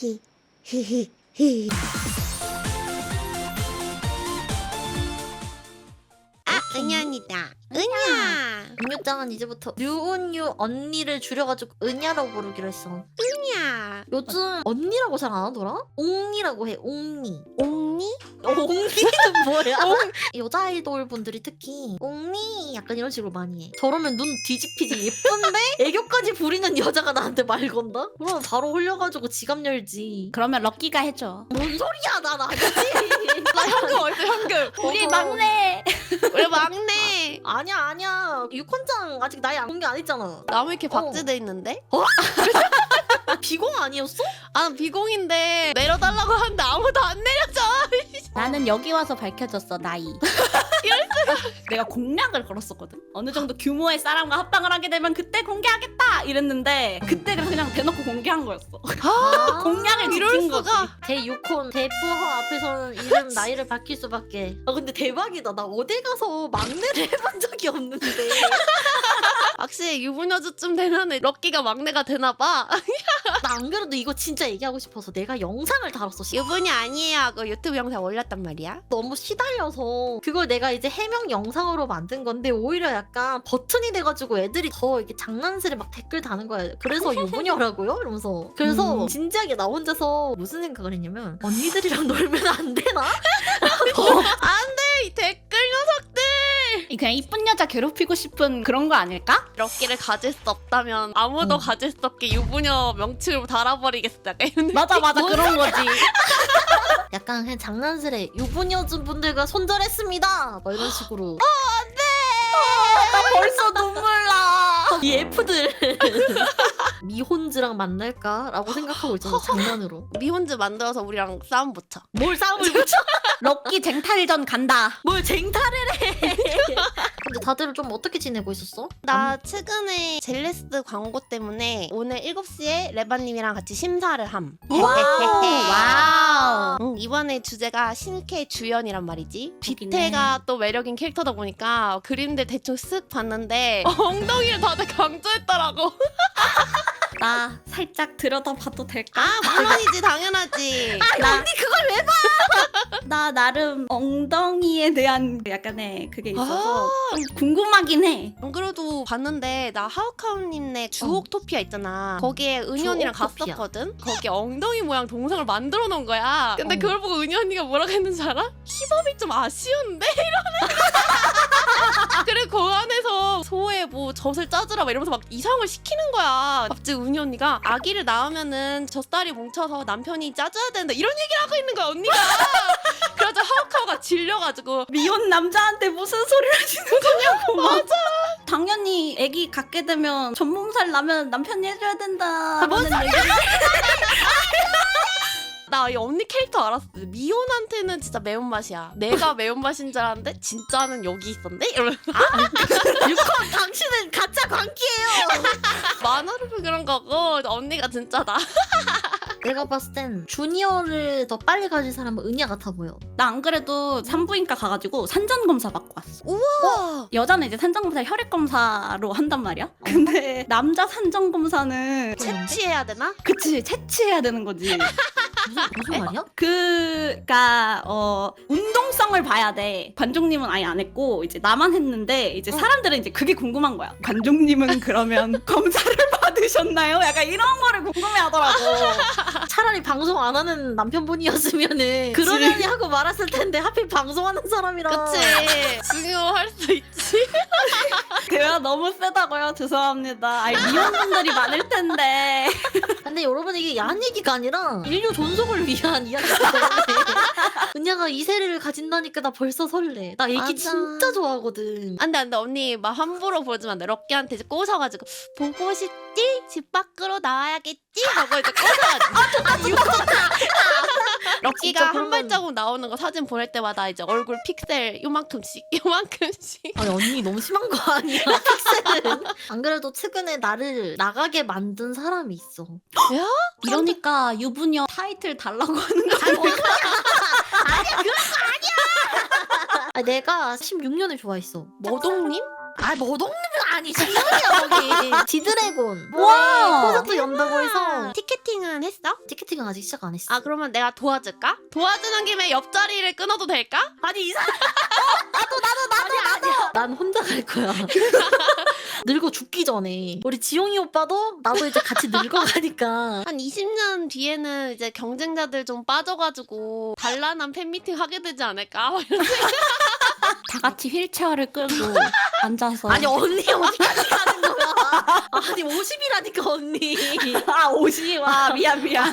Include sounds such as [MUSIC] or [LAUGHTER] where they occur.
히, 히 히, 히. 아, 은연이다. 은야. 은유짱은 이제부터 류은유 언니를 줄여가지고 은야라고 부르기로 했어. 은야. 요즘 언니라고 잘 안 하더라? 옹니라고 해. 옹니. 옹니? 옹니는 뭐야? 여자 아이돌 분들이 특히 옹니 약간 이런 식으로 많이 해. 저러면 눈 뒤집히지 예쁜데 [LAUGHS] 애교까지 부리는 여자가 나한테 말 건다? 그러면 바로 홀려가지고 지갑 열지. 그러면 럭키가 해줘. 뭔 소리야 난 아니지. [LAUGHS] 나 현금 어딨어, 현금? 우리 어서. 막내. 우리 막내. 아니야 아니야. 유콘장 아직 나이 안 공개 안 했잖아. 나무 이렇게 박제돼 있는데? [LAUGHS] 비공 아니었어? 아, 난 비공인데 내려달라고 하는데 아무도 안 내려줘. 나는 여기 와서 밝혀졌어 나이. [LAUGHS] 내가 공약을 걸었었거든. 어느 정도 규모의 사람과 합방을 하게 되면 그때 공개하겠다 이랬는데 그때 그냥 대놓고 공개한 거였어. 아, [LAUGHS] 공약을 이럴 지킨 거지. 수가. 제 유콘 대부허 앞에서는 이름 나이를 밝힐 수밖에. 아 근데 대박이다. 나 어디 가서 막내를 해본 적이 없는데. [LAUGHS] 확실히 유부녀주쯤 되면 럭키가 막내가 되나 봐. 나 안 그래도 이거 진짜 얘기하고 싶어서 내가 영상을 다뤘어. 씨. 유부녀 아니에요 하고 유튜브 영상 올렸단 말이야. 너무 시달려서 그걸 내가 이제 해명 영상으로 만든 건데 오히려 약간 버튼이 돼가지고 애들이 더 이렇게 장난스레 막 댓글 다는 거야. 그래서 유부녀라고요? 이러면서. 그래서 음. 진지하게 나 혼자서 무슨 생각을 했냐면 언니들이랑 놀면 안 되나? [LAUGHS] 이 댓글 녀석들. 이 그냥 이쁜 여자 괴롭히고 싶은 그런 거 아닐까? 럭키를 가질 수 없다면 아무도 음. 가질 수 없게 유부녀 명칭을 달아버리겠어. 약간 [LAUGHS] 이런 맞아 맞아 그런 거지. [LAUGHS] 약간 그냥 장난스레 유부녀 분들과 손절했습니다. 뭐 이런 식으로. 나 벌써 눈물 나. [LAUGHS] 이 F들 [LAUGHS] 미혼즈랑 만날까라고 생각하고 있잖아 [LAUGHS] 장난으로. 미혼즈 만들어서 우리랑 싸움 붙여. 뭘 싸움을 붙여? 럭키 쟁탈전 간다. 뭘 쟁탈을 해? 근데 다들 좀 어떻게 지내고 있었어? 나 최근에 젤레스 광고 때문에 오늘 7시에 레바님이랑 같이 심사를 함. 와우. 응, 이번에 주제가 신캐 주연이란 말이지. 웃기네. 비태가 또 매력인 캐릭터다 보니까 그림들 대충 쓱 봤는데 엉덩이를 다들 강조했더라고. [LAUGHS] 나 살짝 들여다봐도 될까? 아 물론이지 당연하지. [LAUGHS] 나, 언니 그걸 왜 봐? [LAUGHS] 나 나름 엉덩이에 대한 약간의 그게 있어서 아. 좀 궁금하긴 해. 안 그래도 봤는데 나 하우카운님네 주옥토피아 있잖아. 거기에 은희 언니랑 주옥토피아. 갔었거든. 거기 엉덩이 모양 동상을 만들어 놓은 거야. 근데 어. 그걸 보고 은희 언니가 뭐라고 했는지 알아? 힙업이 좀 아쉬운데 이러는 거야. 그리고 그뭐 젖을 짜주라 막 이러면서 막 이상을 시키는 거야. 갑자기 은희 언니가 아기를 낳으면은 젖살이 뭉쳐서 남편이 짜줘야 된다 이런 얘기를 하고 있는 거야 언니가. [LAUGHS] 그래서 하우카우가 질려가지고 미혼 남자한테 무슨 소리를 하시는 거냐고. [LAUGHS] 맞아. 당연히 아기 갖게 되면 전몸살 나면 남편이 해줘야 된다. 뭔 라는 얘기를 [LAUGHS] 나 이 언니 캐릭터 알았어. 미혼한테는 진짜 매운맛이야. 내가 [LAUGHS] 매운맛인 줄 알았는데 진짜는 여기 있었네? 이러면서 [LAUGHS] 유콘 당신은 가짜 광기예요. [LAUGHS] 만화로 그런 거고 언니가 진짜다. 내가 봤을 땐 주니어를 더 빨리 가진 사람은 은야 같아 보여. 나 안 그래도 산부인과 가가지고 산전 검사 받고 왔어. 우와. 여자는 이제 산전 검사 혈액 검사로 한단 말이야. 근데 남자 산전 검사는 채취해야 되나? 그치 채취해야 되는 거지. 무슨 무슨 말이야? 그가 어 운동성을 봐야 돼. 관종님은 아예 안 했고 이제 나만 했는데 이제 사람들은 이제 그게 궁금한 거야. 관종님은 그러면 [LAUGHS] 검사를 받으셨나요? 약간 이런 거를 궁금해하더라고. [LAUGHS] 차라리 방송 안 하는 남편분이었으면은 그러려니 하고 말았을 텐데 하필 방송하는 사람이라. 그치. [LAUGHS] 중요할 수 있지. 대화 너무 세다고요. 죄송합니다. 아니 미혼분들이 많을 텐데. 근데 여러분 이게 야한 얘기가 아니라 인류 존속을 위한 때문에 [LAUGHS] 은야가 이 세례를 가진다니까 나 벌써 설레. 나 애기 맞아. 진짜 좋아하거든. 안돼 안돼 언니 막 함부로 보여주면 안 돼. 럭키한테 이제 꼬셔가지고 보고 싶지? 집 밖으로 나와야겠지? 하고 이제 꼬셔가지고. 럭키가 진짜 한 그러면- 발자국 나오는 거 사진 보낼 때마다 이제 얼굴 픽셀 요만큼씩 [LAUGHS] 요만큼씩. 아니 언니 너무 심한 거 아니야? [LAUGHS] 픽셀은. 안 그래도 최근에 나를 나가게 만든 사람이 있어. 이러니까 유부녀 타이틀 달라고 하는 거 아, 내가 16년을 좋아했어. 머동님? 아 머동님은 아니 지금이야 거기 [LAUGHS] 지드래곤 와. 콘서트 연다고 해서 티켓팅은 했어? 티켓팅은 아직 시작 안 했어 아 그러면 내가 도와줄까? 도와주는 김에 옆자리를 끊어도 될까? 아니 이 사람 [LAUGHS] 나도 나도 나도 나도 난 혼자 갈 거야 [LAUGHS] 늙어 죽기 전에 우리 지용이 오빠도 나도 이제 같이 늙어가니까 한 20년 뒤에는 이제 경쟁자들 좀 빠져가지고 단란한 팬미팅 하게 되지 않을까? 다 같이 휠체어를 끌고 앉아서 아니 언니 어디까지 가는 거야 아니 50이라니까 언니 아 50. 와 미안 미안.